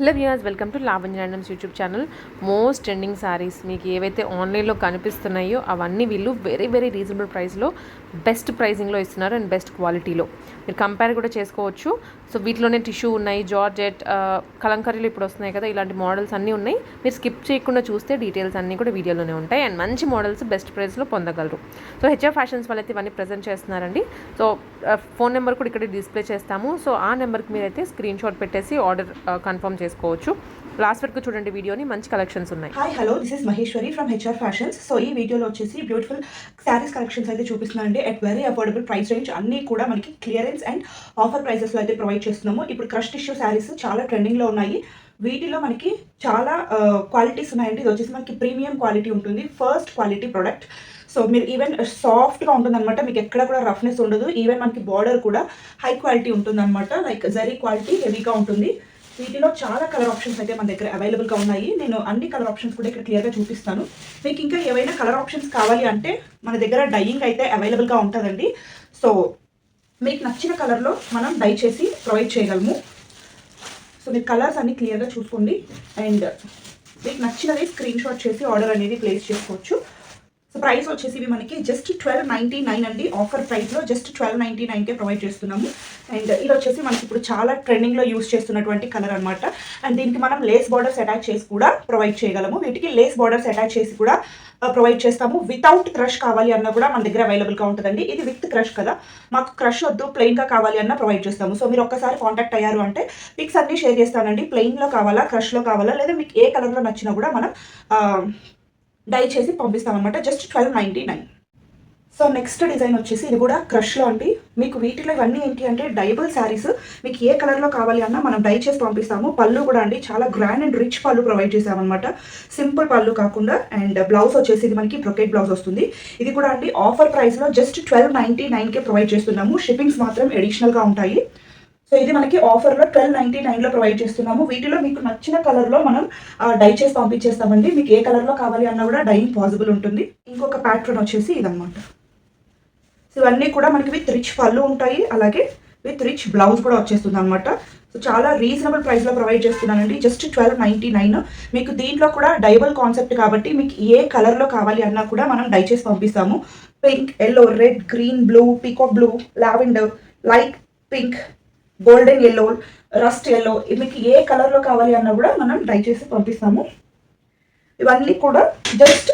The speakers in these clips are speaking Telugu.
Hello viewers welcome to Lavanya randoms YouTube channel most trending saris మీకు ఏవైతే ఆన్లైన్లో కనిపిస్తున్నాయో అవన్నీ వీళ్ళు వెరీ వెరీ రీజనబుల్ ప్రైస్లో బెస్ట్ ప్రైసింగ్లో ఇస్తున్నారు అండ్ బెస్ట్ క్వాలిటీలో. మీరు కంపేర్ కూడా చేసుకోవచ్చు. సో వీటిలోనే టిష్యూ ఉన్నాయి జార్జెట్ కలంకరీలు ఇప్పుడు వస్తున్నాయి కదా ఇలాంటి మోడల్స్ అన్నీ ఉన్నాయి. మీరు స్కిప్ చేయకుండా చూస్తే డీటెయిల్స్ అన్నీ కూడా వీడియోలోనే ఉంటాయి. అండ్ మంచి మోడల్స్ బెస్ట్ ప్రైస్లో పొందగలరు. సో హెచ్ఆర్ ఫ్యాషన్స్ వాళ్ళైతే ఇవన్నీ ప్రజెంట్ చేస్తున్నారండి. సో ఫోన్ నెంబర్ కూడా ఇక్కడ డిస్ప్లే చేస్తాము. సో ఆ నెంబర్కి మీరైతే స్క్రీన్ షాట్ పెట్టేసి ఆర్డర్ కన్ఫర్మ్ చేసుకోవచ్చు. లాస్ట్ వరకు చూడండి వీడియోని మంచి కలెక్షన్స్ ఉన్నాయి. Hi hello this is Maheshwari from HR fashions so ఈ వీడియోలో వచ్చేసి బ్యూటిఫుల్ శారీస్ కలెక్షన్స్ అయితే చూపిస్తున్నానండి at very affordable price range అన్నీ కూడా మనకి క్లియరెన్స్ అండ్ ఆఫర్ ప్రైసెస్లో అయితే ప్రొవైడ్ చేస్తున్నాము. ఇప్పుడు క్రష్ టిష్యూ శారీస్ చాలా ట్రెండింగ్లో ఉన్నాయి. వీటిలో మనకి చాలా క్వాలిటీస్ ఉన్నాయండి. ఇది వచ్చేసి మనకి ప్రీమియం క్వాలిటీ ఉంటుంది. ఫస్ట్ క్వాలిటీ ప్రోడక్ట్ సో మీరు ఈవెన్ సాఫ్ట్గా ఉంటుంది అనమాట మీకు ఎక్కడ కూడా రఫ్నెస్ ఉండదు. ఈవెన్ మనకి బార్డర్ కూడా హై క్వాలిటీ ఉంటుందన్నమాట. లైక్ జరీ క్వాలిటీ హెవీగా ఉంటుంది. వీటిలో చాలా కలర్ ఆప్షన్స్ అయితే మన దగ్గర అవైలబుల్గా ఉన్నాయి. నేను అన్ని కలర్ ఆప్షన్స్ కూడా ఇక్కడ క్లియర్గా చూపిస్తాను. మీకు ఇంకా ఏవైనా కలర్ ఆప్షన్స్ కావాలి అంటే మన దగ్గర డైయింగ్ అయితే అవైలబుల్గా ఉంటుందండి. సో మీకు నచ్చిన కలర్లో మనం డై చేసి ప్రొవైడ్ చేయగలము. సో మీరు కలర్స్ అన్ని క్లియర్గా చూసుకోండి. అండ్ మీకు నచ్చినది స్క్రీన్ షాట్ చేసి ఆర్డర్ అనేది ప్లేస్ చేసుకోవచ్చు. సో ప్రైస్ వచ్చేసి ఇవి మనకి జస్ట్ ట్వెల్వ్ నైంటీ నైన్ అండి ఆఫర్ ప్రైస్లో జస్ట్ ట్వెల్వ్ నైంటీ నైన్కే ప్రొవైడ్ చేస్తున్నాము. అండ్ ఇది వచ్చేసి మనకి ఇప్పుడు చాలా ట్రెండింగ్లో యూస్ చేస్తున్నటువంటి కలర్ అనమాట అండ్ దీనికి మనం లేస్ బార్డర్స్ అటాచ్ చేసి కూడా ప్రొవైడ్ చేయగలము. వీటికి లేస్ బార్డర్స్ అటాచ్ చేసి కూడా uh, ప్రొవైడ్ చేస్తాము. వితౌట్ క్రష్ కావాలి అన్న కూడా మన దగ్గర అవైలబుల్గా ఉంటుందండి. ఇది విత్ క్రష్ కదా. మాకు క్రష్ వద్దు ప్లెయిన్గా కావాలి అన్న ప్రొవైడ్ చేస్తాము. సో మీరు ఒక్కసారి కాంటాక్ట్ అయ్యారు అంటే పిక్స్ అన్నీ షేర్ చేస్తానండి. ప్లెయిన్లో కావాలా క్రష్లో కావాలా లేదా మీకు ఏ కలర్లో నచ్చినా కూడా మనం uh, డై చేసి పంపిస్తామన్నమాట just twelve ninety nine so next design వచ్చేసి ఇది కూడా క్రష్లో అండి మీకు వీటిలో ఇవన్నీ ఏంటి అంటే డైబుల్ శారీస్. మీకు ఏ కలర్లో కావాలి అన్నా మనం డై చేసి పంపిస్తాము. పళ్ళు కూడా అండి చాలా grand and rich pallu provide చేసామన్నమాట సింపుల్ పళ్ళు కాకుండా అండ్ బ్లౌజ్ వచ్చేసి ఇది మనకి బ్రొకెట్ బ్లౌజ్ వస్తుంది. ఇది కూడా అండి ఆఫర్ ప్రైస్లో జస్ట్ ట్వెల్వ్ నైంటీ నైన్కే ప్రొవైడ్ చేస్తున్నాము. షిప్పింగ్స్ మాత్రం ఎడిషనల్గా ఉంటాయి. సో ఇది మనకి ఆఫర్లో ట్వెల్వ్ నైంటీ నైన్లో ప్రొవైడ్ చేస్తున్నాము. వీటిలో మీకు నచ్చిన కలర్లో మనం డై చేసి పంపించేస్తామండి. మీకు ఏ కలర్లో కావాలి అన్నా కూడా డైయింగ్ పాసిబుల్ ఉంటుంది. ఇంకొక ప్యాటర్న్ వచ్చేసి ఇదనమాట సో ఇవన్నీ కూడా మనకి విత్ రిచ్ పళ్ళు ఉంటాయి. అలాగే విత్ రిచ్ బ్లౌజ్ కూడా వచ్చేస్తుంది అనమాట సో చాలా రీజనబుల్ ప్రైస్లో ప్రొవైడ్ చేస్తున్నానండి. జస్ట్ ట్వెల్వ్ నైంటీ నైన్ మీకు దీంట్లో కూడా డైబల్ కాన్సెప్ట్ కాబట్టి మీకు ఏ కలర్లో కావాలి అన్నా కూడా మనం డై చేసి పంపిస్తాము. Pink yellow red green blue peacock blue lavender light pink golden yellow rust yellow మీకు ఏ కలర్లో కావాలి అన్నా కూడా మనం డై చేసి పంపిస్తాము. ఇవన్నీ కూడా జస్ట్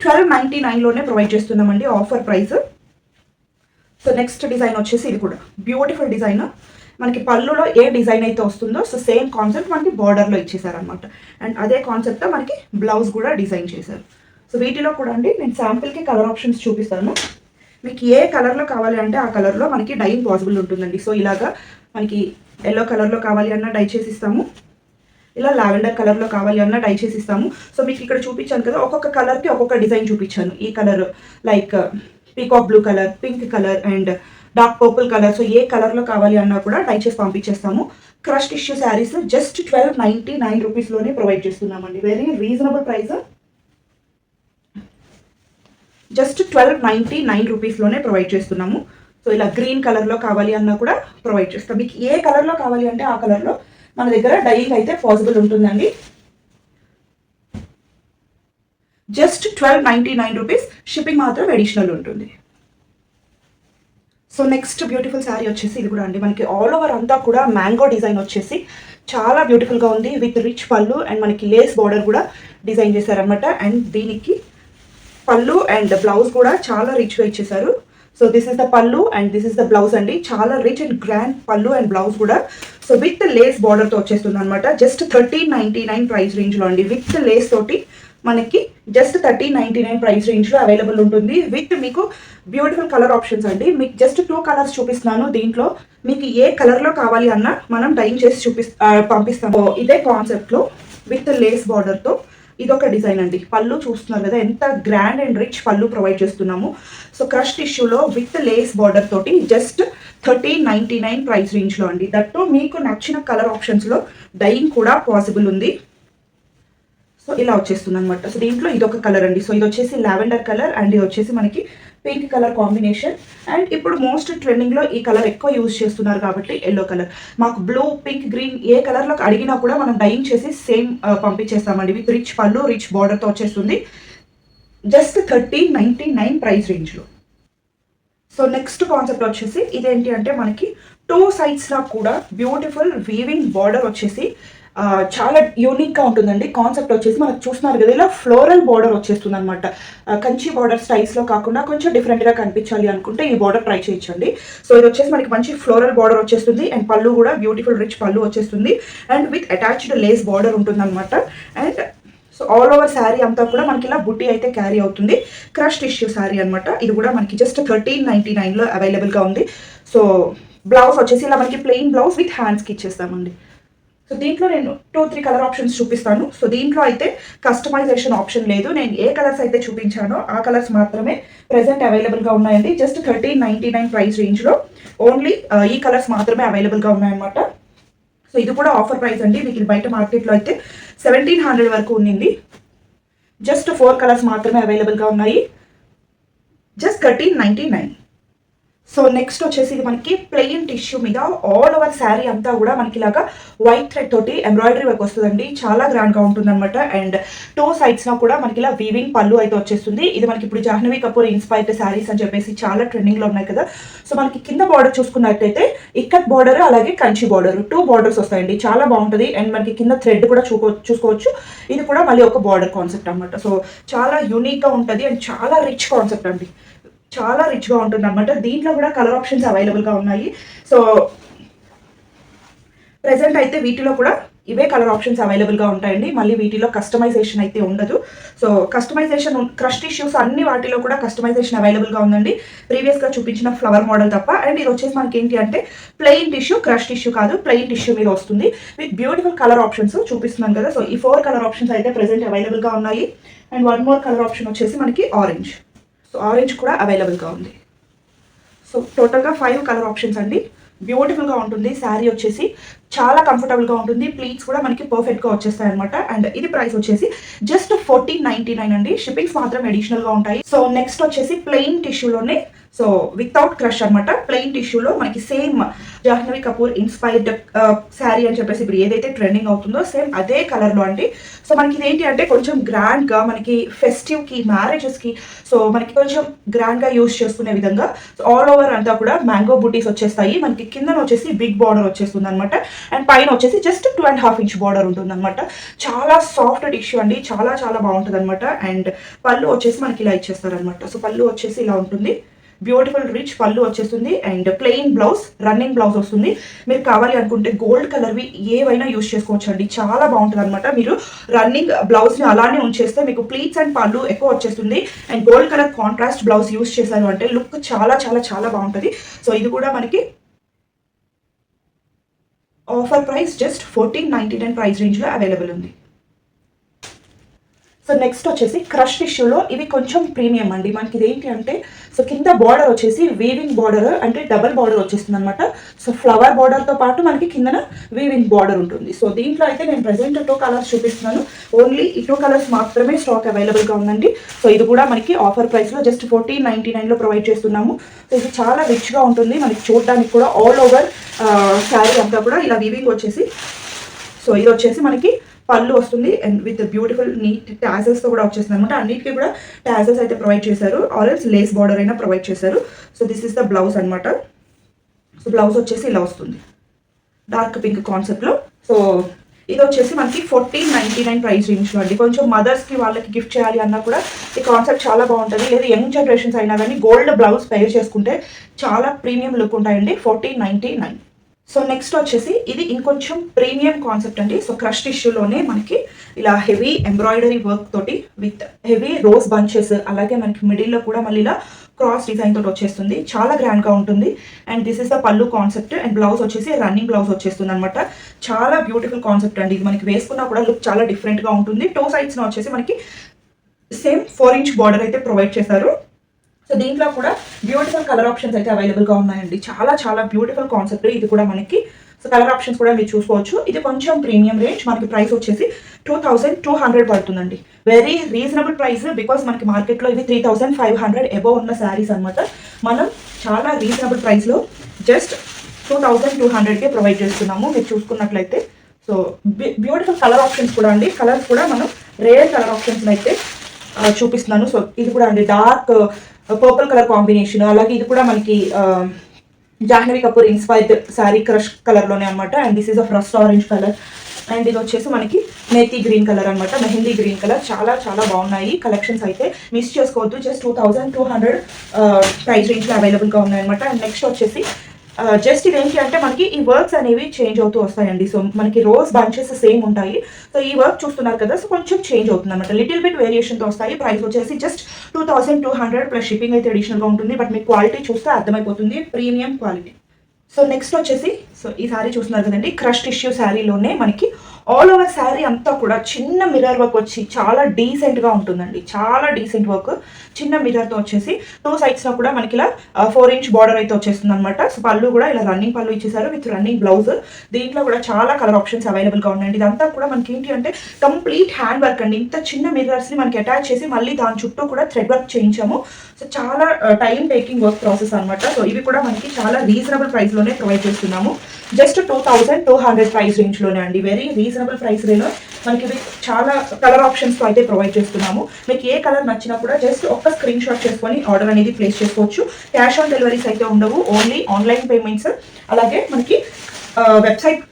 ట్వెల్వ్ నైంటీ నైన్లోనే ప్రొవైడ్ చేస్తున్నామండి offer price so next design వచ్చేసి ఇది కూడా. బ్యూటిఫుల్ డిజైన్ మనకి పళ్ళులో ఏ డిజైన్ అయితే వస్తుందో సో సేమ్ కాన్సెప్ట్ మనకి బార్డర్లో ఇచ్చేసారనమాట అండ్ అదే కాన్సెప్ట్తో మనకి బ్లౌజ్ కూడా డిజైన్ చేశారు. సో వీటిలో కూడా అండి నేను శాంపిల్కి కలర్ ఆప్షన్స్ చూపిస్తాను. మీకు ఏ కలర్లో కావాలి అంటే ఆ కలర్లో మనకి డైయింగ్ పాసిబుల్ ఉంటుందండి. సో ఇలాగా మనకి ఎల్లో కలర్లో కావాలి అన్న డై చేసి ఇస్తాము ఇలా లావెండర్ కలర్లో కావాలి అన్న డై చేసి ఇస్తాము సో మీకు ఇక్కడ చూపించాను కదా ఒక్కొక్క కలర్కి ఒక్కొక్క డిజైన్ చూపించాను. ఈ colour like peacock blue colour pink colour and dark purple colour so ఏ కలర్లో కావాలి అన్నా కూడా డై చేసి పంపించేస్తాము. Crush tissue saris just twelve ninety nine రూపీస్లోనే provide చేస్తున్నామండి. Very reasonable price just twelve ninety nine రూపీస్లోనే provide చేస్తున్నాము. సో ఇలా గ్రీన్ కలర్లో కావాలి అన్నా కూడా ప్రొవైడ్ చేస్తాం. మీకు ఏ కలర్లో కావాలి అంటే ఆ కలర్లో మన దగ్గర డైయింగ్ అయితే పాసిబుల్ ఉంటుందండి. Just twelve ninety nine rupees shipping మాత్రం అడిషనల్ ఉంటుంది. సో నెక్స్ట్ బ్యూటిఫుల్ శారీ వచ్చేసి ఇది కూడా అండి. మనకి ఆల్ ఓవర్ అంతా కూడా మ్యాంగో డిజైన్ వచ్చేసి చాలా బ్యూటిఫుల్గా ఉంది. విత్ రిచ్ పళ్ళు అండ్ మనకి లేస్ బార్డర్ కూడా డిజైన్ చేశారనమాట అండ్ దీనికి పళ్ళు అండ్ బ్లౌజ్ కూడా చాలా రిచ్గా ఇచ్చేసారు so this is the pallu and this is the blouse అండి. చాలా rich and grand pallu and blouse కూడా. సో విత్ లేస్ బార్డర్తో వచ్చేస్తుంది అనమాట just thirteen ninety nine price రేంజ్లో అండి. విత్ లేస్ తోటి మనకి just thirty ninety nine price రేంజ్లో అవైలబుల్ ఉంటుంది. విత్ మీకు బ్యూటిఫుల్ కలర్ ఆప్షన్స్ అండి. మీకు జస్ట్ టూ కలర్స్ చూపిస్తున్నాను దీంట్లో. మీకు ఏ కలర్లో కావాలి అన్న మనం డైన్ చేసి చూపి పంపిస్తాము ఇదే కాన్సెప్ట్లో విత్ లేస్ బార్డర్తో ఇదొక డిజైన్ అండి. పళ్ళు చూస్తున్నారు కదా ఎంత grand and rich pallu provide చేస్తున్నాము. సో క్రష్ టిష్యూలో విత్ లేస్ బార్డర్ తోటి just thirteen ninety nine price రేంజ్లో అండి. దట్టు మీకు నచ్చిన కలర్ ఆప్షన్స్లో డైయింగ్ కూడా పాసిబుల్ ఉంది. సో ఇలా వచ్చేస్తుంది అనమాట సో దీంట్లో ఇది ఒక కలర్ అండి. సో ఇది వచ్చేసి లావెండర్ కలర్ అండ్ ఇది వచ్చేసి మనకి పింక్ కలర్ కాంబినేషన్. అండ్ ఇప్పుడు మోస్ట్ ట్రెండింగ్లో ఈ కలర్ ఎక్కువ యూజ్ చేస్తున్నారు కాబట్టి ఎల్లో కలర్. మాకు బ్లూ పింక్ గ్రీన్ ఏ కలర్లోకి అడిగినా కూడా మనం డైన్ చేసి సేమ్ పంపించేస్తామండి. విత్ రిచ్ పళ్ళు రిచ్ బార్డర్తో వచ్చేస్తుంది. Just thirteen ninety nine price రేంజ్లో. సో నెక్స్ట్ కాన్సెప్ట్ వచ్చేసి ఇదేంటి అంటే మనకి టూ సైడ్స్లో కూడా బ్యూటిఫుల్ వీవింగ్ బార్డర్ వచ్చేసి చాలా యూనిక్గా ఉంటుందండి. కాన్సెప్ట్ వచ్చేసి మనకు చూస్తున్నారు కదా ఇలా ఫ్లోరల్ బార్డర్ వచ్చేస్తుంది అనమాట కంచి బార్డర్ స్టైల్స్లో కాకుండా కొంచెం డిఫరెంట్గా కనిపించాలి అనుకుంటే ఈ బార్డర్ ట్రై చేయించండి సో ఇది వచ్చేసి మనకి మంచి ఫ్లోరల్ బార్డర్ వచ్చేస్తుంది. అండ్ పళ్ళు కూడా బ్యూటిఫుల్ రిచ్ పళ్ళు వచ్చేస్తుంది. And with attached lace border ఉంటుంది అనమాట and so all over sari అంతా కూడా మనకి ఇలా బుట్టి అయితే క్యారీ అవుతుంది. క్రష్ టిష్యూ శారీ అనమాట ఇది కూడా మనకి జస్ట్ థర్టీన్ నైంటీ నైన్లో అవైలబుల్గా ఉంది. సో బ్లౌజ్ వచ్చేసి ఇలా మనకి ప్లెయిన్ బ్లౌజ్ విత్ హ్యాండ్స్కి ఇచ్చేస్తామండి. సో దీంట్లో నేను టూ త్రీ కలర్ ఆప్షన్స్ చూపిస్తాను. సో దీంట్లో అయితే కస్టమైజేషన్ ఆప్షన్ లేదు. నేను ఏ కలర్స్ అయితే చూపించానో ఆ కలర్స్ మాత్రమే ప్రెసెంట్ అవైలబుల్గా ఉన్నాయండి. Just thirteen ninety nine price రేంజ్లో ఓన్లీ ఈ కలర్స్ మాత్రమే అవైలబుల్గా ఉన్నాయన్నమాట. సో ఇది కూడా ఆఫర్ ప్రైస్ అండి. మీకు బయట మార్కెట్లో అయితే సెవెంటీన్ హండ్రెడ్ వరకు ఉండింది జస్ట్ ఫోర్ కలర్స్ మాత్రమే అవైలబుల్గా ఉన్నాయి. Just thirteen ninety nine so next వచ్చేసి ఇది మనకి ప్లెయిన్ టిష్యూ మీద ఆల్ ఓవర్ శారీ అంతా కూడా మనకి ఇలాగా వైట్ థ్రెడ్ తోటి ఎంబ్రాయిడరీ వర్క్ వస్తుందండి. చాలా గ్రాండ్గా ఉంటుంది అనమాట అండ్ టూ సైడ్స్లో కూడా మనకి ఇలా వీవింగ్ పళ్ళు అయితే వచ్చేస్తుంది. ఇది మనకి ఇప్పుడు జాహ్నవి కపూర్ ఇన్స్పైర్డ్ శారీస్ అని చెప్పేసి చాలా ట్రెండింగ్లో ఉన్నాయి కదా. సో మనకి కింద బార్డర్ చూసుకున్నట్టయితే ఇక్కత్ బార్డర్ అలాగే కంచి బార్డర్ టూ బార్డర్స్ వస్తాయండి. చాలా బాగుంటుంది. అండ్ మనకి కింద థ్రెడ్ కూడా చూకో చూసుకోవచ్చు. ఇది కూడా మళ్ళీ ఒక బార్డర్ కాన్సెప్ట్ అనమాట సో చాలా యూనిక్గా ఉంటుంది. అండ్ చాలా రిచ్ కాన్సెప్ట్ అండి. చాలా రిచ్గా ఉంటుంది అనమాట దీంట్లో కూడా కలర్ ఆప్షన్స్ అవైలబుల్గా ఉన్నాయి. సో ప్రజెంట్ అయితే వీటిలో కూడా ఇవే కలర్ ఆప్షన్స్ అవైలబుల్గా ఉంటాయండి. మళ్ళీ వీటిలో కస్టమైజేషన్ అయితే ఉండదు. సో కస్టమైజేషన్ క్రష్ టిష్యూస్ అన్ని వాటిలో కూడా కస్టమైజేషన్ అవైలబుల్గా ఉందండి. ప్రీవియస్గా చూపించిన ఫ్లవర్ మోడల్ తప్ప. అండ్ ఇది వచ్చేసి మనకి ఏంటి అంటే ప్లెయిన్ టిష్యూ క్రష్ టిష్యూ కాదు ప్లెయిన్ టిష్యూ మీద వస్తుంది. విత్ బ్యూటిఫుల్ కలర్ ఆప్షన్స్ చూపిస్తున్నాను కదా. సో ఈ ఫోర్ కలర్ ఆప్షన్స్ అయితే ప్రజెంట్ అవైలబుల్గా ఉన్నాయి. And one more colour option వచ్చేసి మనకి ఆరెంజ్ సో ఆరెంజ్ కూడా అవైలబుల్గా ఉంది. సో టోటల్గా ఫైవ్ కలర్ ఆప్షన్స్ అండి. బ్యూటిఫుల్గా ఉంటుంది. శారీ వచ్చేసి చాలా కంఫర్టబుల్గా ఉంటుంది. ప్లీట్స్ కూడా మనకి పర్ఫెక్ట్గా వచ్చేస్తాయి అనమాట అండ్ ఇది ప్రైస్ వచ్చేసి జస్ట్ ఫోర్టీన్ నైన్టీ నైన్ అండి. షిప్పింగ్స్ మాత్రం అడిషనల్గా ఉంటాయి. సో నెక్స్ట్ వచ్చేసి ప్లెయిన్ టిష్యూలోనే సో వితౌట్ క్రష్ అనమాట ప్లెయిన్ టిష్యూలో మనకి సేమ్ జాహ్నవి కపూర్ ఇన్స్పైర్డ్ శారీ అని చెప్పేసి ఇప్పుడు ఏదైతే ట్రెండింగ్ అవుతుందో సేమ్ అదే కలర్లో అండి. సో మనకి ఇదేంటి అంటే కొంచెం గ్రాండ్గా మనకి ఫెస్టివ్కి మ్యారేజెస్కి సో మనకి కొంచెం గ్రాండ్గా యూస్ చేసుకునే విధంగా ఆల్ ఓవర్ అంతా కూడా మ్యాంగో బూటీస్ వచ్చేస్తాయి. మనకి కిందన వచ్చేసి బిగ్ బార్డర్ వచ్చేస్తుంది అనమాట అండ్ పైన వచ్చేసి just two and half inch border ఉంటుంది అనమాట చాలా సాఫ్ట్ టిష్యూ అండి. చాలా చాలా బాగుంటుంది అనమాట అండ్ పళ్ళు వచ్చేసి మనకి ఇలా ఇచ్చేస్తారు అనమాట సో పళ్ళు వచ్చేసి ఇలా ఉంటుంది. బ్యూటిఫుల్ రిచ్ పళ్ళు వచ్చేస్తుంది and plain blouse running blouse వస్తుంది. మీరు కావాలి అనుకుంటే గోల్డ్ కలర్వి ఏవైనా యూస్ చేసుకోవచ్చు అండి చాలా బాగుంటుంది అనమాట మీరు రన్నింగ్ బ్లౌజ్ని అలానే ఉంచేస్తే మీకు ప్లీట్స్ అండ్ పళ్ళు ఎక్కువ వచ్చేస్తుంది. And gold colour contrast blouse use చేశారు అంటే లుక్ చాలా చాలా చాలా బాగుంటుంది. సో ఇది కూడా మనకి offer price just fourteen ninety nine price రేంజ్లో అవైలబుల్ ఉంది. సో నెక్స్ట్ వచ్చేసి క్రష్ టిష్యూలో ఇవి కొంచెం ప్రీమియం అండి. మనకి ఇదేంటి అంటే సో కింద బార్డర్ వచ్చేసి వీవింగ్ బార్డర్ అంటే డబల్ బార్డర్ వచ్చేస్తుంది అనమాట సో ఫ్లవర్ బార్డర్తో పాటు మనకి కిందన వీవింగ్ బార్డర్ ఉంటుంది. సో దీంట్లో అయితే నేను ప్రజెంట్ టూ కలర్స్ చూపిస్తున్నాను. ఓన్లీ ఈ టూ కలర్స్ మాత్రమే స్టాక్ అవైలబుల్గా ఉందండి. సో ఇది కూడా మనకి ఆఫర్ ప్రైస్లో జస్ట్ ఫోర్టీన్ నైంటీ నైన్లో ప్రొవైడ్ చేస్తున్నాము. సో ఇది చాలా రిచ్గా ఉంటుంది. మనకి చూడడానికి కూడా ఆల్ ఓవర్ శారీ అంతా కూడా ఇలా వీవింగ్ వచ్చేసి సో ఇది వచ్చేసి మనకి పళ్ళు వస్తుంది అండ్ విత్ బ్యూటిఫుల్ నీట్తో కూడా వచ్చేసింది అనమాట అన్నిటికీ కూడా టాజెస్ అయితే ప్రొవైడ్ చేశారు. ఆరెల్స్ లేస్ బార్డర్ అయినా ప్రొవైడ్ చేశారు. So this is the blouse అనమాట సో బ్లౌజ్ వచ్చేసి ఇలా వస్తుంది. డార్క్ పింక్ కాన్సెప్ట్లో సో ఇది వచ్చేసి మనకి ఫోర్టీన్ నైంటీ నైన్ ప్రైస్ రేంజ్లో అండి. కొంచెం మదర్స్కి వాళ్ళకి గిఫ్ట్ చేయాలి అన్నా కూడా ఈ కాన్సెప్ట్ చాలా బాగుంటుంది. లేదా యంగ్ జనరేషన్స్ అయినా కానీ గోల్డ్ బ్లౌజ్ పేర్ చేసుకుంటే చాలా ప్రీమియం లుక్ ఉంటాయండి. Fourteen ninety nine so next వచ్చేసి ఇది ఇంకొంచెం ప్రీమియం కాన్సెప్ట్ అండి. సో క్రష్ టిష్యూలోనే మనకి ఇలా హెవీ ఎంబ్రాయిడరీ వర్క్ తోటి విత్ హెవీ రోజ్ బంచెస్ అలాగే మనకి మిడిల్లో కూడా మళ్ళీ ఇలా క్రాస్ డిజైన్ తోటి వచ్చేస్తుంది. చాలా గ్రాండ్గా ఉంటుంది. And this is the pallu concept and blouse వచ్చేసి రన్నింగ్ బ్లౌజ్ వచ్చేస్తుంది అనమాట చాలా బ్యూటిఫుల్ కాన్సెప్ట్ అండి. ఇది మనకి వేసుకున్నా కూడా లుక్ చాలా డిఫరెంట్గా ఉంటుంది. టూ సైడ్స్న వచ్చేసి మనకి సేమ్ ఫోర్ ఇంచ్ బార్డర్ అయితే ప్రొవైడ్ చేశారు. సో దీంట్లో కూడా బ్యూటిఫుల్ కలర్ ఆప్షన్స్ అయితే అవైలబుల్గా ఉన్నాయండి. చాలా చాలా బ్యూటిఫుల్ కాన్సెప్ట్ ఇది కూడా మనకి. సో కలర్ ఆప్షన్స్ కూడా మీరు చూసుకోవచ్చు. ఇది కొంచెం ప్రీమియం రేంజ్ మనకి ప్రైస్ వచ్చేసి టూ థౌసండ్ టూ హండ్రెడ్ పడుతుందండి. వెరీ రీజనబుల్ ప్రైస్ బికాస్ మనకి మార్కెట్లో ఇవి three thousand five hundred above ఉన్న శారీస్ అనమాట మనం చాలా రీజనబుల్ ప్రైస్లో జస్ట్ టూ థౌసండ్ టూ హండ్రెడ్కే ప్రొవైడ్ చేస్తున్నాము. మీరు చూసుకున్నట్లయితే. సో బ్యూటిఫుల్ కలర్ ఆప్షన్స్ కూడా అండి. కలర్స్ కూడా మనం రేర్ కలర్ ఆప్షన్స్ అయితే చూపిస్తున్నాను. సో ఇది కూడా అండి డార్క్ పర్పుల్ కలర్ కాంబినేషన్ అలాగే ఇది కూడా మనకి um, Jahnavi Kapoor inspired sari crush కలర్లోనే అనమాట and this is of rust orange colour and ఇది వచ్చేసి మనకి మేతి గ్రీన్ కలర్ అనమాట మెహందీ గ్రీన్ కలర్ చాలా చాలా బాగున్నాయి కలెక్షన్స్ అయితే. మిస్ చేసుకోవద్దు. Just two thousand two hundred price రేంజ్లో అవైలబుల్గా ఉన్నాయన్నమాట. అండ్ నెక్స్ట్ వచ్చేసి జస్ట్ ఇదేంటి అంటే మనకి ఈ వర్క్స్ అనేవి చేంజ్ అవుతూ వస్తాయండి. సో మనకి రోజ్ బంచెస్ సేమ్ ఉంటాయి. సో ఈ వర్క్ చూస్తున్నారు కదా సో కొంచెం చేంజ్ అవుతుంది అనమాట లిటిల్ బిట్ వేరియేషన్తో వస్తాయి. ప్రైస్ వచ్చేసి just two thousand two hundred plus shipping అయితే అడిషనల్గా ఉంటుంది. బట్ మీకు క్వాలిటీ చూస్తే అర్థమైపోతుంది. Premium quality. సో నెక్స్ట్ వచ్చేసి సో ఈ శారీ చూస్తున్నారు కదండి. క్రష్ టిష్యూ శారీలోనే మనకి ఆల్ ఓవర్ శారీ అంతా కూడా చిన్న మిర్రర్ వర్క్ వచ్చి చాలా డీసెంట్గా ఉంటుందండి. చాలా డీసెంట్ వర్క్ చిన్న మిర్రర్తో వచ్చేసి టూ సైడ్స్లో కూడా మనకి ఇలా ఫోర్ ఇంచ్ బార్డర్ అయితే వచ్చేస్తుంది అనమాట సో పళ్ళు కూడా ఇలా రన్నింగ్ పళ్ళు ఇచ్చేసారు విత్ రన్నింగ్ బ్లౌజ్ దీంట్లో కూడా చాలా కలర్ ఆప్షన్స్ అవైలబుల్గా ఉన్నాయండి. ఇదంతా కూడా మనకి ఏంటి అంటే కంప్లీట్ హ్యాండ్ వర్క్ అండి. ఇంత చిన్న మిర్రర్స్ని మనకి అటాచ్ చేసి మళ్ళీ దాని చుట్టూ కూడా థ్రెడ్ వర్క్ చేయించాము. సో చాలా టైం టేకింగ్ వర్క్ ప్రాసెస్ అనమాట సో ఇవి కూడా మనకి చాలా రీజనబుల్ ప్రైస్లోనే ప్రొవైడ్ చేస్తున్నాము. Just two thousand two hundred price రేంజ్లోనే అండి. వెరీ రీజనబుల్ ప్రైస్ రేలో మనకి ఇవి చాలా కలర్ ఆప్షన్స్తో అయితే ప్రొవైడ్ చేస్తున్నాము. మీకు ఏ కలర్ నచ్చినా కూడా జస్ట్ ఒక్క స్క్రీన్ షాట్ చేసుకొని ఆర్డర్ అనేది ప్లేస్ చేసుకోవచ్చు. క్యాష్ ఆన్ డెలివరీస్ అయితే ఉండవు ఓన్లీ ఆన్లైన్ పేమెంట్స్ అలాగే మనకి వెబ్సైట్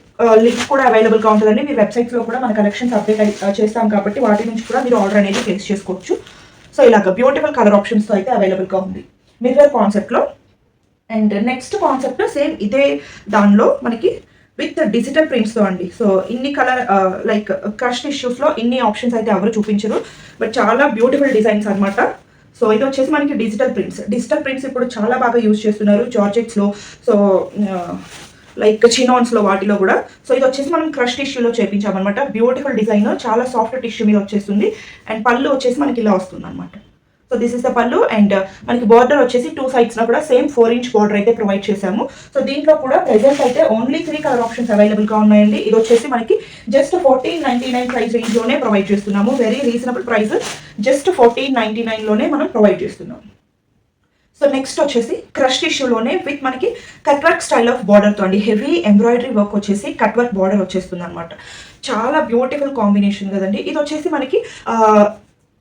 లింక్ కూడా అవైలబుల్గా ఉంటుందండి. మీ వెబ్సైట్స్లో కూడా మన కలెక్షన్స్ అప్డేట్ చేస్తాం కాబట్టి వాటి నుంచి కూడా మీరు ఆర్డర్ అనేది ప్లేస్ చేసుకోవచ్చు. సో ఇలాగ బ్యూటిఫుల్ కలర్ ఆప్షన్స్తో అయితే అవైలబుల్గా ఉంది. మిర్రర్ కాన్సెప్ట్లో అండ్ నెక్స్ట్ కాన్సెప్ట్ సేమ్ ఇదే దానిలో మనకి విత్ డిజిటల్ ప్రింట్స్తో అండి. సో ఇన్ని కలర్ లైక్ క్రష్ ఇష్యూస్లో ఇన్ని ఆప్షన్స్ అయితే ఎవరు చూపించరు. బట్ చాలా బ్యూటిఫుల్ డిజైన్స్ అన్నమాట. సో ఇది వచ్చేసి మనకి డిజిటల్ ప్రింట్స్. డిజిటల్ ప్రింట్స్ ఇప్పుడు చాలా బాగా యూజ్ చేస్తున్నారు జార్జెట్స్లో. సో లైక్ చినాన్స్లో వాటిలో కూడా. సో ఇది వచ్చేసి మనం క్రష్ టిష్యూలో చేపించామన్నమాట. బ్యూటిఫుల్ డిజైన్ చాలా సాఫ్ట్ టిష్యూ మీద వచ్చేస్తుంది. అండ్ పళ్ళు వచ్చేసి మనకి ఇలా వస్తుంది అనమాట so this is the pallu and మనకి బార్డర్ వచ్చేసి టూ సైడ్స్లో కూడా సేమ్ ఫోర్ ఇంచ్ బార్డర్ అయితే ప్రొవైడ్ చేశాము. సో దీంట్లో కూడా ప్రెసెంట్ అయితే ఓన్లీ త్రీ కలర్ ఆప్షన్స్ అవైలబుల్గా ఉన్నాయండి. ఇది వచ్చేసి మనకి just fourteen ninety nine price రేంజ్లోనే provide చేస్తున్నాము. Very reasonable price just fourteen ninety నైన్లోనే మనం ప్రొవైడ్ చేస్తున్నాం. సో నెక్స్ట్ వచ్చేసి క్రష్ టిష్యూలోనే విత్ మనకి కట్ వర్క్ స్టైల్ ఆఫ్ బార్డర్తో అండి. హెవీ ఎంబ్రాయిడరీ వర్క్ వచ్చేసి కట్ వర్క్ బార్డర్ వచ్చేస్తుంది అనమాట చాలా బ్యూటిఫుల్ కాంబినేషన్ కదండి. ఇది వచ్చేసి మనకి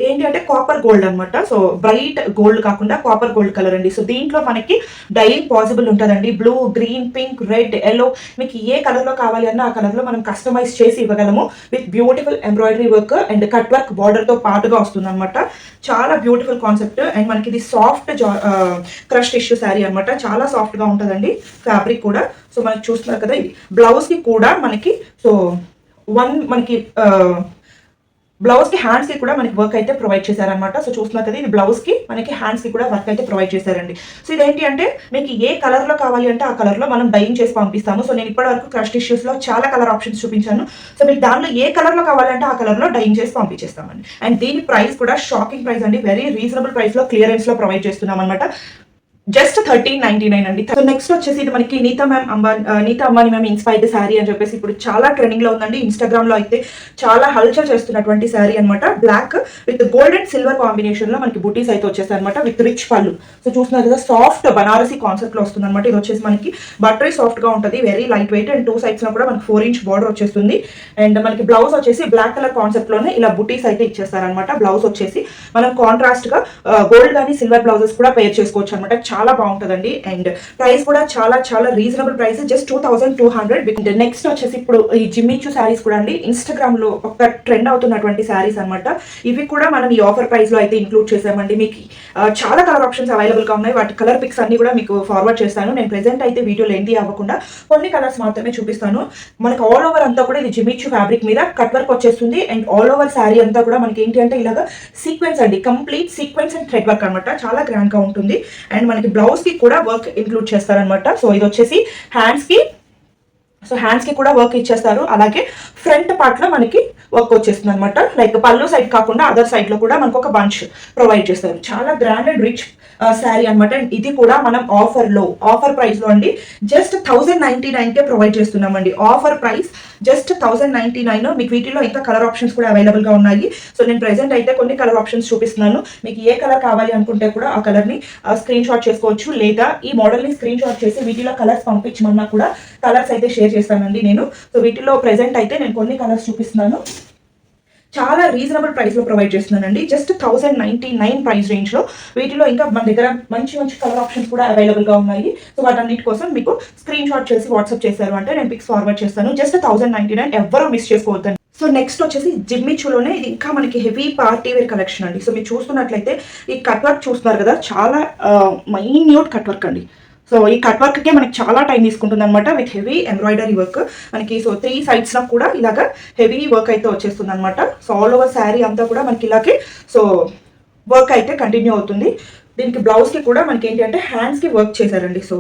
ఏంటి అంటే కాపర్ గోల్డ్ అన్నమాట. సో బ్రైట్ గోల్డ్ కాకుండా కాపర్ గోల్డ్ కలర్ అండి. సో దీంట్లో మనకి డైయింగ్ పాసిబుల్ ఉంటుందండి. Blue green pink red yellow మీకు ఏ కలర్లో కావాలి అన్న ఆ కలర్లో మనం కస్టమైజ్ చేసి ఇవ్వగలము. With beautiful embroidery work and cut work బార్డర్తో పాటుగా వస్తుందన్నమాట. చాలా బ్యూటిఫుల్ కాన్సెప్ట్ అండ్ మనకి ఇది సాఫ్ట్ క్రష్ టిష్యూ శారీ అనమాట చాలా సాఫ్ట్గా ఉంటుందండి ఫ్యాబ్రిక్ కూడా. సో మనకి చూస్తున్నారు కదా ఇది బ్లౌజ్కి కూడా మనకి సో వన్ మనకి బ్లౌజ్కి హ్యాండ్స్కి కూడా మనకి వర్క్ అయితే ప్రొవైడ్ చేశారనమాట సో చూస్తున్నారు కదా ఇది బ్లౌజ్కి మనకి హ్యాండ్స్కి కూడా వర్క్ అయితే ప్రొవైడ్ చేశారండి. సో ఇదేంటి అంటే మీకు ఏ కలర్లో కావాలి అంటే ఆ కలర్లో మనం డైయింగ్ చేసి పంపిస్తాము. సో నేను ఇప్పటి వరకు క్రష్ టిష్యూస్లో చాలా కలర్ ఆప్షన్స్ చూపించాను. సో మీకు దానిలో ఏ కలర్లో కావాలంటే ఆ కలర్లో డైయింగ్ చేసి పంపించేస్తామండి. అండ్ దీని ప్రైస్ కూడా షాకింగ్ ప్రైస్ అండి. వెరీ రీజనబుల్ ప్రైస్లో క్లియరెన్స్లో ప్రొవైడ్ చేస్తున్నాం అనమాట జస్ట్ థర్టీన్ నైన్టీ నైన్ అండి. సో నెక్స్ట్ వచ్చేసి ఇది మనకి Nita ma'am Ambani Nita Ambani ma'am inspired sari అని చెప్పేసి ఇప్పుడు చాలా ట్రెండింగ్లో ఉందండి. ఇన్స్టాగ్రామ్లో అయితే చాలా హల్చల్ చేస్తున్నటువంటి శారీ అనమాట black with gold and silver కాంబినేషన్లో మనకి బుటీస్ అయితే వచ్చేసాయి అనమాట విత్ రిచ్ పళ్ళు. సో చూస్తున్నారు కదా సాఫ్ట్ బనారసి కాన్సెప్ట్లో వస్తుంది అనమాట ఇది వచ్చేసి మనకి బటరీ సాఫ్ట్గా ఉంటుంది very light weight and two సైడ్స్లో కూడా మనకి ఫోర్ ఇంచ్ బార్డర్ వచ్చేస్తుంది. అండ్ మనకి బ్లౌజ్ వచ్చేసి బ్లాక్ కలర్ కాన్సెప్ట్లోనే ఇలా బుటీస్ అయితే ఇచ్చేస్తారనమాట బ్లౌజ్ వచ్చేసి మనం కాంట్రాస్ట్గా గోల్డ్ కానీ సిల్వర్ బ్లౌజెస్ కూడా పేర్ చేసుకోవచ్చు అనమాట చాలా బాగుంటుందండి. అండ్ ప్రైస్ కూడా చాలా చాలా reasonable price. Just two thousand two hundred next వచ్చేసి ఇప్పుడు ఈ జిమ్మిచు శారీస్ కూడా అండి. ఇన్స్టాగ్రామ్లో ఒక ట్రెండ్ అవుతున్నటువంటి శారీస్ అన్నమాట. ఇవి కూడా మనం ఈ ఆఫర్ ప్రైస్లో అయితే ఇంక్లూడ్ చేసామండి. మీకు చాలా కలర్ ఆప్షన్స్ అవైలబుల్గా ఉన్నాయి. వాటి కలర్ పిక్స్ అన్ని కూడా మీకు ఫార్వర్డ్ చేస్తాను. నేను ప్రెసెంట్ అయితే వీడియో లెంతీ అవ్వకుండా కొన్ని కలర్స్ మాత్రమే చూపిస్తాను. మనకి ఆల్ ఓవర్ అంతా కూడా ఇది జిమిచు ఫ్యాబ్రిక్ మీద కట్ వర్క్ వచ్చేస్తుంది. అండ్ ఆల్ ఓవర్ శారీ అంతా కూడా మనకి ఏంటి అంటే ఇలాగా సీక్వెన్స్ అండి. Complete sequence and thread work అనమాట చాలా గ్రాండ్గా ఉంటుంది. అండ్ మనకి బ్లౌజ్కి కూడా వర్క్ ఇంక్లూడ్ చేస్తారనమాట సో ఇది వచ్చేసి హ్యాండ్స్కి సో హ్యాండ్స్కి కూడా వర్క్ ఇచ్చేస్తారు. అలాగే ఫ్రంట్ పార్ట్లో మనకి వర్క్ వచ్చేస్తుంది అనమాట లైక్ పళ్ళు సైడ్ కాకుండా అదర్ సైడ్లో కూడా మనకు ఒక బంచ్ ప్రొవైడ్ చేస్తారు. చాలా గ్రాండ్ అండ్ రిచ్ శారీ అనమాట అండ్ ఇది కూడా మనం ఆఫర్లో ఆఫర్ ప్రైస్లో అండి జస్ట్ థౌసండ్ నైన్టీ నైన్ కే ప్రొవైడ్ చేస్తున్నామండి. Offer price just thousand ninety nine మీకు వీటిలో ఇంకా కలర్ ఆప్షన్స్ కూడా అవైలబుల్గా ఉన్నాయి. సో నేను ప్రెసెంట్ అయితే కొన్ని కలర్ ఆప్షన్స్ చూపిస్తున్నాను. మీకు ఏ కలర్ కావాలి అనుకుంటే కూడా ఆ కలర్ని uh, స్క్రీన్ షాట్ చేసుకోవచ్చు. లేదా ఈ మోడల్ని స్క్రీన్ షాట్ చేసి వీటిలో కలర్స్ పంపించమన్నా కూడా కలర్స్ అయితే షేర్ చేస్తానండి నేను. సో వీటిలో ప్రెసెంట్ అయితే నేను కొన్ని కలర్స్ చూపిస్తున్నాను. చాలా రీజనబుల్ ప్రైస్లో ప్రొవైడ్ చేస్తున్నానండి. Just thousand ninety nine price రేంజ్లో వీటిలో ఇంకా మన దగ్గర మంచి మంచి కలర్ ఆప్షన్స్ కూడా అవైలబుల్గా ఉన్నాయి. సో వాటన్నిటి కోసం మీకు స్క్రీన్ షాట్ చేసి వాట్సాప్ చేశారు అంటే నేను పిక్స్ ఫార్వర్డ్ చేస్తాను. జస్ట్ థౌసండ్ నైంటీ నైన్ ఎవరో మిస్ చేసుకోవద్దండి. సో నెక్స్ట్ వచ్చేసి జిమ్మిచూలోనే ఇది ఇంకా మనకి హెవీ పార్టీ వేర్ కలెక్షన్ అండి. సో మీరు చూస్తున్నట్లయితే ఈ కట్ వర్క్ చూస్తున్నారు కదా చాలా మైన్యూట్ కట్ వర్క్ అండి. సో ఈ కట్ వర్క్కే మనకి చాలా టైం తీసుకుంటుంది అనమాట విత్ హెవీ ఎంబ్రాయిడరీ వర్క్ మనకి సో త్రీ సైడ్స్లో కూడా ఇలాగా హెవీ వర్క్ అయితే వచ్చేస్తుంది అనమాట సో ఆల్ ఓవర్ శారీ అంతా కూడా మనకి ఇలాగే సో వర్క్ అయితే కంటిన్యూ అవుతుంది. దీనికి బ్లౌజ్కి కూడా మనకి ఏంటి అంటే హ్యాండ్స్కి వర్క్ చేశారండి. సో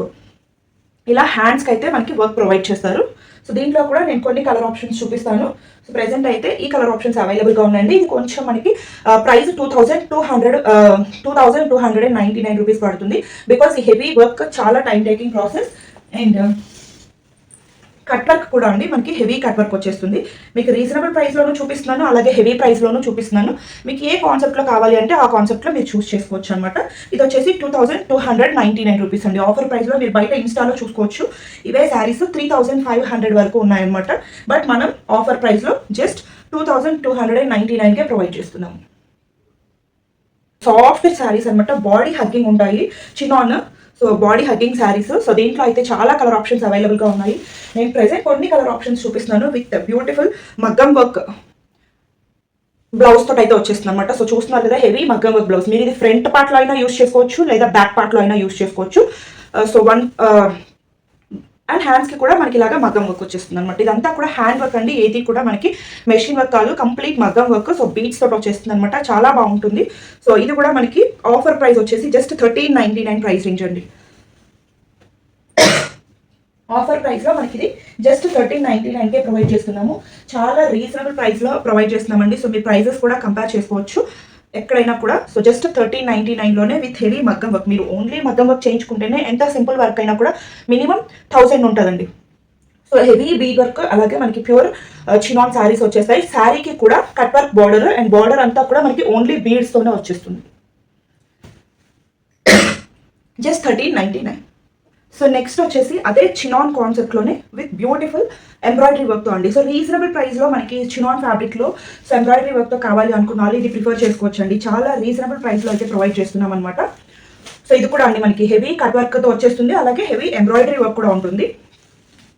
ఇలా హ్యాండ్స్కి అయితే మనకి వర్క్ ప్రొవైడ్ చేస్తారు. సో దీంట్లో కూడా నేను కొన్ని కలర్ ఆప్షన్స్ చూపిస్తాను. సో ప్రెసెంట్ అయితే ఈ కలర్ ఆప్షన్స్ అవైలబుల్గా ఉన్నాయండి. ఇది కొంచెం మనకి price two thousand two hundred two thousand two hundred and ninety nine rupees పడుతుంది. బికాస్ ఈ హెవీ వర్క్ చాలా time taking process and cut work కూడా అండి. మనకి హెవీ కట్ వర్క్ వచ్చేస్తుంది. మీకు రీజనబుల్ ప్రైస్లోనూ చూపిస్తున్నాను అలాగే హెవీ ప్రైస్లోనూ చూపిస్తున్నాను. మీకు ఏ కాన్సెప్ట్లో కావాలి అంటే ఆ కాన్సెప్ట్లో మీరు చూస్ చేసుకోవచ్చు అనమాట ఇది వచ్చేసి two thousand two hundred ninety nine rupees అండి ఆఫర్ ప్రైస్లో మీరు బయట ఇన్స్టాలో చూసుకోవచ్చు. ఇవే saris three thousand five hundred వరకు ఉన్నాయన్నమాట. బట్ మనం ఆఫర్ ప్రైస్లో just two thousand two hundred and ninety నైన్కే ప్రొవైడ్ చేస్తున్నాము. సాఫ్ట్ శారీస్ అనమాట బాడీ హగ్గింగ్ ఉంటాయి. Chinon so body hugging saris. So దీంట్లో అయితే చాలా కలర్ ఆప్షన్స్ అవైలబుల్గా ఉన్నాయి. నేను ప్రెసెంట్ కొన్ని కలర్ ఆప్షన్స్ చూపిస్తున్నాను విత్ బ్యూటిఫుల్ మగ్గం వర్క్ బ్లౌజ్ తోటి అయితే వచ్చేస్తుంది అనమాట సో చూస్తున్నారు కదా హెవీ మగ్గం వర్క్ బ్లౌజ్. మీరు ఇది ఫ్రంట్ పార్ట్లో అయినా యూస్ చేసుకోవచ్చు లేదా బ్యాక్ పార్ట్లో అయినా యూస్ చేసుకోవచ్చు. సో వన్ అండ్ హ్యాండ్స్కి కూడా మనకి ఇలాగా మగ్గం వర్క్ వచ్చేస్తుంది అనమాట ఇదంతా కూడా హ్యాండ్ వర్క్ అండి. ఏది కూడా మనకి మెషిన్ వర్క్ కాదు. కంప్లీట్ మగ్గం వర్క్ సో బీట్స్ తోటి వచ్చేస్తుంది అనమాట చాలా బాగుంటుంది. సో ఇది కూడా మనకి ఆఫర్ ప్రైస్ వచ్చేసి just thirteen ninety nine price range అండి. ఆఫర్ ప్రైస్లో మనకి ఇది జస్ట్ థర్టీన్ నైన్టీ నైన్ కే ప్రొవైడ్ చేస్తున్నాము. చాలా రీజనబుల్ ప్రైస్లో ప్రొవైడ్ చేస్తున్నామండి. సో మీ ప్రైజెస్ కూడా కంపేర్ చేసుకోవచ్చు. ఎక్కడైనా కూడా. సో జస్ట్ థర్టీన్ నైన్టీ నైన్లోనే విత్ హెవీ మగ్గం వర్క్ మీరు ఓన్లీ మగ్గం వర్క్ చేయించుకుంటేనే ఎంత సింపుల్ వర్క్ అయినా కూడా మినిమం థౌజండ్ ఉంటుందండి. సో హెవీ బీడ్ వర్క్ అలాగే మనకి ప్యూర్ చినాన్ శారీస్ వచ్చేస్తాయి. శారీకి కూడా cut work border and border అంతా కూడా మనకి ఓన్లీ బీడ్స్తోనే వచ్చేస్తుంది. Just thirteen ninety nine so next వచ్చేసి అదే చినాన్ కాన్సెప్ట్లోనే విత్ బ్యూటిఫుల్ ఎంబ్రాయిడరీ వర్క్తో అండి. సో రీజనబుల్ ప్రైస్లో మనకి చినాన్ ఫ్యాబ్రిక్లో సో ఎంబ్రాయిడరీ వర్క్తో కావాలి అనుకున్న వాళ్ళు ఇది ప్రిఫర్ చేసుకోవచ్చు అండి చాలా రీజనబుల్ ప్రైస్లో అయితే ప్రొవైడ్ చేస్తున్నాం అనమాట సో ఇది కూడా అండి మనకి హెవీ కట్ వర్క్తో వచ్చేస్తుంది. అలాగే హెవీ ఎంబ్రాయిడరీ వర్క్ కూడా ఉంటుంది.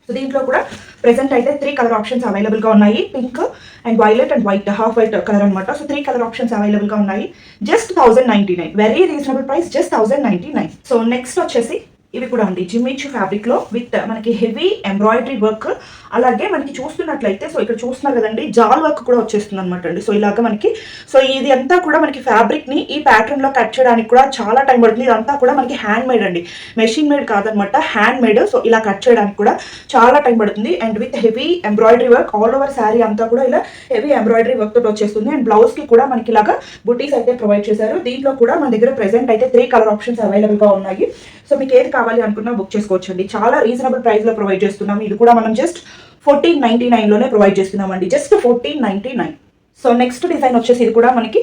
సో దీంట్లో కూడా ప్రెసెంట్ అయితే త్రీ కలర్ ఆప్షన్స్ అవైలబుల్గా ఉన్నాయి. Pink and violet and white half white colour అనమాట సో త్రీ కలర్ ఆప్షన్స్ అవైలబుల్గా ఉన్నాయి. Just thousand ninety nine very reasonable price just thousand ninety nine so next వచ్చేసి ఇవి కూడా అండి. జిమ్మిచు ఫ్యాబ్రిక్లో విత్ మనకి హెవీ ఎంబ్రాయిడరీ వర్క్ అలాగే మనకి చూస్తున్నట్లయితే సో ఇక్కడ చూస్తున్నారు కదండి జాల్ వర్క్ కూడా వచ్చేస్తుంది అనమాట అండి. సో ఇలాగ మనకి సో ఇది అంతా కూడా మనకి ఫ్యాబ్రిక్ని ఈ ప్యాటర్న్లో కట్ చేయడానికి కూడా చాలా టైం పడుతుంది. ఇదంతా కూడా మనకి హ్యాండ్ మేడ్ అండి. మెషిన్ మేడ్ కాదనమాట హ్యాండ్ మేడ్ సో ఇలా కట్ చేయడానికి కూడా చాలా టైం పడుతుంది. And with heavy embroidery work all over sari అంతా కూడా ఇలా హెవీ ఎంబ్రాయిడరీ వర్క్ తోటి వచ్చేస్తుంది. అండ్ బ్లౌజ్కి కూడా మనకి ఇలాగా బుటీస్ అయితే ప్రొవైడ్ చేశారు. దీంట్లో కూడా మన దగ్గర ప్రెసెంట్ అయితే త్రీ కలర్ ఆప్షన్స్ అవైలబుల్గా ఉన్నాయి. సో మీకు ఏది కావాలి అనుకున్నా బుక్ చేసుకోవచ్చు అండి చాలా రీజనబుల్ ప్రైస్లో ప్రొవైడ్ చేస్తున్నాం. ఇది కూడా మనం జస్ట్ ఫోర్టీన్ నైన్టీ నైన్లోనే ప్రొవైడ్ చేస్తున్నాం అండి just fourteen ninety nine. So next design వచ్చేసి ఇది కూడా మనకి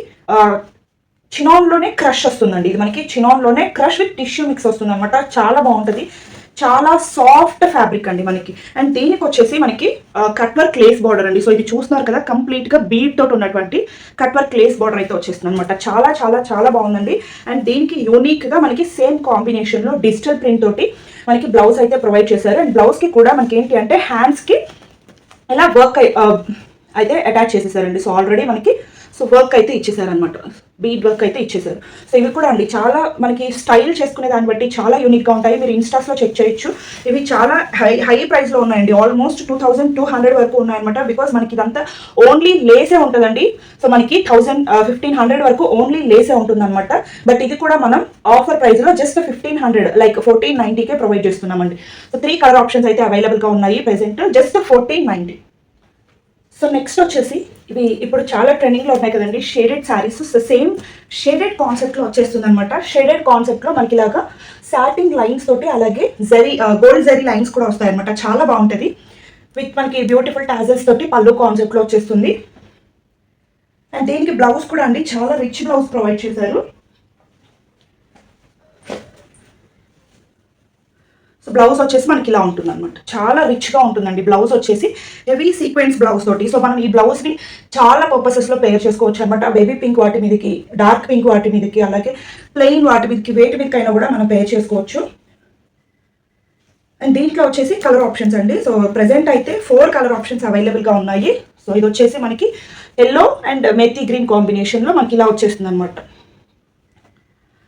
చినాన్లోనే క్రష్ వస్తుందండి. ఇది మనకి చినాన్లోనే క్రష్ విత్ టిష్యూ మిక్స్ వస్తుంది అనమాట చాలా బాగుంటుంది. చాలా సాఫ్ట్ ఫ్యాబ్రిక్ అండి మనకి. అండ్ దీనికి వచ్చేసి మనకి కట్ వర్క్ లేస్ బార్డర్ అండి. సో ఇది చూస్తున్నారు కదా కంప్లీట్గా బీట్ తోటి ఉన్నటువంటి కట్ వర్క్ లేస్ బార్డర్ అయితే వచ్చేస్తుంది అనమాట చాలా చాలా చాలా బాగుందండి. అండ్ దీనికి యూనిక్గా మనకి సేమ్ కాంబినేషన్లో డిజిటల్ ప్రింట్ తోటి మనకి బ్లౌజ్ అయితే ప్రొవైడ్ చేశారు. అండ్ బ్లౌజ్కి కూడా మనకి ఏంటి అంటే హ్యాండ్స్కి ఇలా వర్క్ అయితే అటాచ్ చేసేసారండి. సో ఆల్రెడీ మనకి సో వర్క్ అయితే ఇచ్చేసారనమాట బీడ్ వర్క్ అయితే ఇచ్చేసారు. సో ఇవి కూడా అండి చాలా మనకి స్టైల్ చేసుకునే దాన్ని బట్టి చాలా యూనిక్గా ఉంటాయి. మీరు ఇన్స్టాస్లో చెక్ చేయొచ్చు. ఇవి చాలా హై హై ప్రైస్లో ఉన్నాయండి. Almost two thousand two hundred వరకు ఉన్నాయన్నమాట. బికాస్ మనకి ఇదంతా ఓన్లీ లేసే ఉంటుందండి. సో మనకి థౌజండ్ ఫిఫ్టీన్ హండ్రెడ్ వరకు ఓన్లీ లేసే ఉంటుందన్నమాట. బట్ ఇది కూడా మనం ఆఫర్ ప్రైస్లో just fifteen hundred like fourteen నైంటీకే provide చేస్తున్నామండి. సో త్రీ కలర్ ఆప్షన్స్ అయితే అవైలబుల్గా ఉన్నాయి present. Just fourteen ninety so next వచ్చేసి ఇవి ఇప్పుడు చాలా ట్రెండింగ్లో ఉన్నాయి కదండి. షేడెడ్ శారీస్ సేమ్ షేడెడ్ కాన్సెప్ట్లో వచ్చేస్తుంది అనమాట షేడెడ్ కాన్సెప్ట్లో మనకి ఇలాగా సాటింగ్ లైన్స్ తోటి అలాగే జరీ గోల్డ్ జరీ లైన్స్ కూడా వస్తాయి అనమాట చాలా బాగుంటుంది. విత్ మనకి బ్యూటిఫుల్ టాజల్స్ తోటి పళ్ళు కాన్సెప్ట్లో వచ్చేస్తుంది. అండ్ దీనికి బ్లౌజ్ కూడా అండి. చాలా రిచ్ బ్లౌజ్ ప్రొవైడ్ చేశారు. బ్లౌజ్ వచ్చేసి మనకి ఇలా ఉంటుంది అనమాట చాలా రిచ్గా ఉంటుందండి బ్లౌజ్ వచ్చేసి. హెవీ సీక్వెన్స్ బ్లౌజ్ తోటి. సో మనం ఈ బ్లౌజ్ని చాలా పర్పసెస్లో పేర్ చేసుకోవచ్చు అనమాట బేబీ పింక్ వాటి మీదకి డార్క్ పింక్ వాటి మీదకి అలాగే ప్లెయిన్ వాటి మీదకి వేటి మీదకైనా కూడా మనం పేర్ చేసుకోవచ్చు. అండ్ దీంట్లో వచ్చేసి కలర్ ఆప్షన్స్ అండి. సో ప్రజెంట్ అయితే ఫోర్ కలర్ ఆప్షన్స్ అవైలబుల్గా ఉన్నాయి. సో ఇది వచ్చేసి మనకి ఎల్లో అండ్ మెత్తి గ్రీన్ కాంబినేషన్లో మనకి ఇలా వచ్చేస్తుంది అనమాట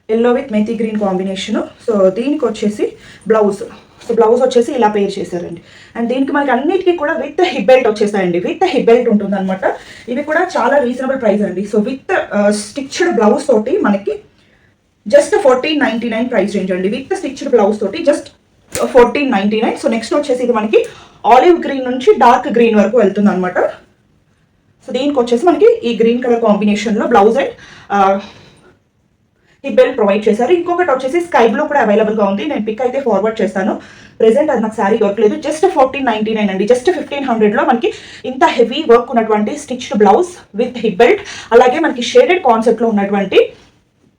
yellow with methi green combination so దీనికి వచ్చేసి బ్లౌజ్ సో బ్లౌజ్ వచ్చేసి ఇలా పేర్ చేశారండి. అండ్ దీనికి మనకి అన్నిటికీ కూడా విత్ హిప్ బెల్ట్ వచ్చేసాయండి విత్ హిప్ బెల్ట్ ఉంటుంది అనమాట ఇవి కూడా చాలా రీజనబుల్ ప్రైస్ అండి. సో విత్ స్టిచ్డ్ బ్లౌజ్ తోటి మనకి just fourteen ninety nine price range అండి. విత్ స్టిచ్డ్ బ్లౌజ్ తోటి just fourteen ninety nine so next వచ్చేసి ఇది మనకి ఆలివ్ గ్రీన్ నుంచి డార్క్ గ్రీన్ వరకు వెళ్తుంది అనమాట సో దీనికి వచ్చేసి మనకి ఈ గ్రీన్ కలర్ కాంబినేషన్లో బ్లౌజ్ అండ్ uh, ఈ బెల్ ప్రొవైడ్ చేశారు. ఇంకొకటి వచ్చేసి స్కై బ్లూ కూడా అవైలబుల్గా ఉంది. నేను పిక్ అయితే ఫార్వర్డ్ చేస్తాను. ప్రెసెంట్ అది నాకు శారీ దొరకలేదు జస్ట్ ఫోర్టీన్ నైన్టీ నైన్ అండి. జస్ట్ ఫిఫ్టీన్ హండ్రెడ్లో మనకి ఇంత హెవీ వర్క్ ఉన్నటువంటి stitched blouse with hip belt అలాగే మనకి షేడెడ్ కాన్సెప్ట్లో ఉన్నటువంటి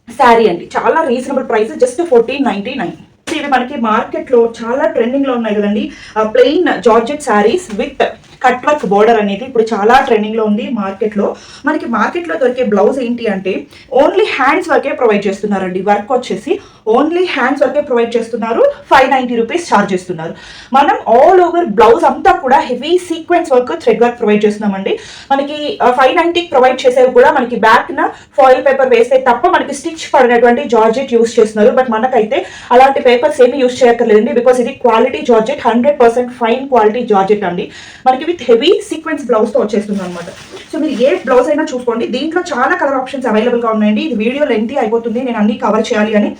శారీ అండి. చాలా reasonable price just fourteen ninety nine ఇవి మనకి మార్కెట్లో చాలా ట్రెండింగ్లో ఉన్నాయి కదండి. Uh, plain georgette saris with cut work border అనేది ఇప్పుడు చాలా ట్రెండింగ్లో ఉంది మార్కెట్లో మనకి మార్కెట్లో దొరికే బ్లౌజ్ ఏంటి అంటే ఓన్లీ హ్యాండ్స్ వరకే ప్రొవైడ్ చేస్తున్నారండి. వర్క్ వచ్చేసి ఓన్లీ హ్యాండ్స్ వరకే ప్రొవైడ్ చేస్తున్నారు. ఫైవ్ నైంటీ రూపీస్ ఛార్జ్ చేస్తున్నారు. మనం ఆల్ ఓవర్ బ్లౌజ్ అంతా కూడా heavy sequence work thread work provide చేస్తున్నామండి. మనకి ఫైవ్ నైంటీకి ప్రొవైడ్ చేసేవి కూడా మనకి బ్యాక్ న ఫాయిల్ పేపర్ వేస్తే తప్ప మనకి స్టిచ్ పడినటువంటి జార్జెట్ యూస్ చేస్తున్నారు. బట్ మనకైతే అలాంటి పేపర్స్ ఏమి యూస్ చేయక్కర్లేదండి. బికాస్ ఇది quality georgette hundred percent fine quality georgette అండి. మనకి విత్ హెవీ సీక్వెన్స్ బ్లౌజ్తో వచ్చేస్తుంది అనమాట సో మీరు ఏ బ్లౌజ్ అయినా చూసుకోండి. దీంట్లో చాలా కలర్ ఆప్షన్స్ అవైలబుల్గా ఉన్నాయండి. ఇది వీడియో లెంతీ అయిపోతుంది నేను అన్ని కవర్ చేయాలి అని.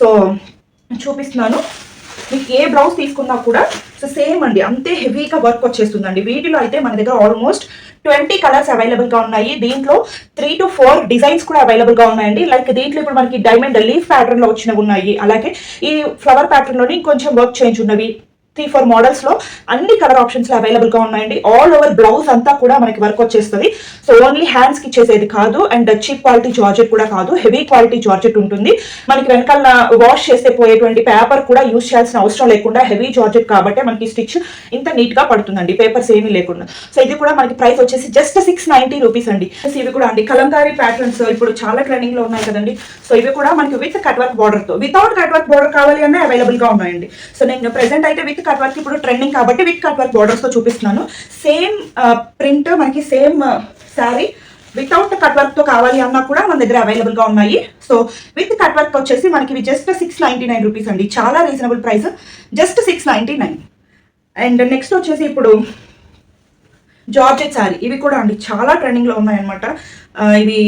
సో చూపిస్తున్నాను. మీకు ఏ బ్లౌజ్ తీసుకున్నా కూడా సో సేమ్ అండి. అంతే హెవీగా వర్క్ వచ్చేస్తుందండి. వీటిలో అయితే మన దగ్గర ఆల్మోస్ట్ ట్వంటీ కలర్స్ అవైలబుల్గా ఉన్నాయి. దీంట్లో త్రీ టు ఫోర్ డిజైన్స్ కూడా అవైలబుల్గా ఉన్నాయండి. లైక్ దీంట్లో ఇప్పుడు మనకి డైమండ్ లీఫ్ ప్యాటర్న్లో వచ్చినవి ఉన్నాయి. అలాగే ఈ ఫ్లవర్ ప్యాటర్న్లోని కొంచెం వర్క్ చేంజ్ ఉన్నవి త్రీ ఫోర్ మోడల్స్లో అన్ని కలర్ ఆప్షన్స్ అవైలబుల్గా ఉన్నాయండి. ఆల్ ఓవర్ బ్లౌజ్ అంతా కూడా మనకి వర్క్ వచ్చేస్తుంది. సో ఓన్లీ హ్యాండ్స్కి ఇచ్చేసేది కాదు అండ్ చీప్ క్వాలిటీ జార్జెట్ కూడా కాదు. హెవీ క్వాలిటీ జార్జెట్ ఉంటుంది. మనకి వెనకాల వాష్ చేస్తే పోయేటువంటి పేపర్ కూడా యూస్ చేయాల్సిన అవసరం లేకుండా హెవీ జార్జెట్ కాబట్టి మనకి స్టిచ్ ఇంత నీట్గా పడుతుందండి. పేపర్స్ ఏమీ లేకుండా. సో ఇది కూడా మనకి ప్రైస్ వచ్చేసి జస్ట్ సిక్స్ నైన్టీ రూపీస్ అండి. ఇవి కూడా అండి. కలంకారీ ప్యాటర్న్స్ ఇప్పుడు చాలా ట్రెండింగ్లో ఉన్నాయి కదండి. సో ఇవి కూడా మనకి విత్ కట్ వర్క్ బార్డర్తో. వితౌట్ కట్ వర్క్ బార్డర్ కావాలి అనే అవైలబుల్గా ఉన్నాయండి. సో నేను ప్రెసెంట్ అయితే విత్ కట్ వర్క్ ఇప్పుడు ట్రెండింగ్ కాబట్టి విత్ కట్ వర్క్ బార్డర్స్తో చూపిస్తున్నాను. సేమ్ ప్రింట్ మనకి సేమ్ శారీ వితౌట్ కట్ వర్క్తో కావాలి అన్నా కూడా మన దగ్గర అవైలబుల్గా ఉన్నాయి. సో విత్ కట్ వర్క్ వచ్చేసి మనకి just six ninety nine rupees అండి. చాలా reasonable price just six ninety nine and next వచ్చేసి ఇప్పుడు జార్జెట్ శారీ ఇవి కూడా అండి చాలా ట్రెండింగ్లో ఉన్నాయన్నమాట. ఇవి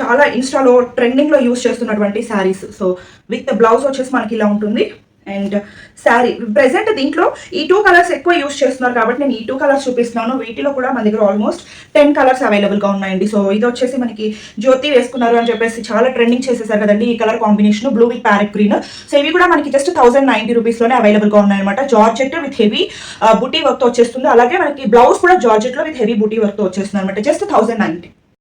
చాలా ఇన్స్టాలో ట్రెండింగ్లో యూస్ చేస్తున్నటువంటి శారీస్ సో విత్ బ్లౌజ్ వచ్చేసి మనకి ఇలా ఉంటుంది. అండ్ శారీ ప్రెసెంట్ దీంట్లో ఈ టూ కలర్స్ ఎక్కువ యూస్ చేస్తున్నారు కాబట్టి నేను ఈ టూ కలర్స్ చూపిస్తున్నాను. వీటిలో కూడా మన దగ్గర ఆల్మోస్ట్ టెన్ కలర్స్ అవైలబుల్గా ఉన్నాయండి. సో ఇది వచ్చేసి మనకి జ్యోతి వేసుకున్నారు అని చెప్పేసి చాలా ట్రెండింగ్ చేసేసారు కదండి. ఈ colour combination blue with parrot green so ఇవి కూడా మనకి జస్ట్ థౌసండ్ నైన్టీ రూపీస్లోనే అవైలబుల్గా ఉన్నాయన్నమాట. జార్జెట్ విత్ హెవీ బుటీ వర్క్తో వచ్చేస్తుంది. అలాగే మనకి బ్లౌజ్ కూడా జార్జెట్లో విత్ హెవీ బుటీ వర్క్తో వచ్చేస్తుంది అనమాట జస్ట్ థౌసండ్ నైన్టీ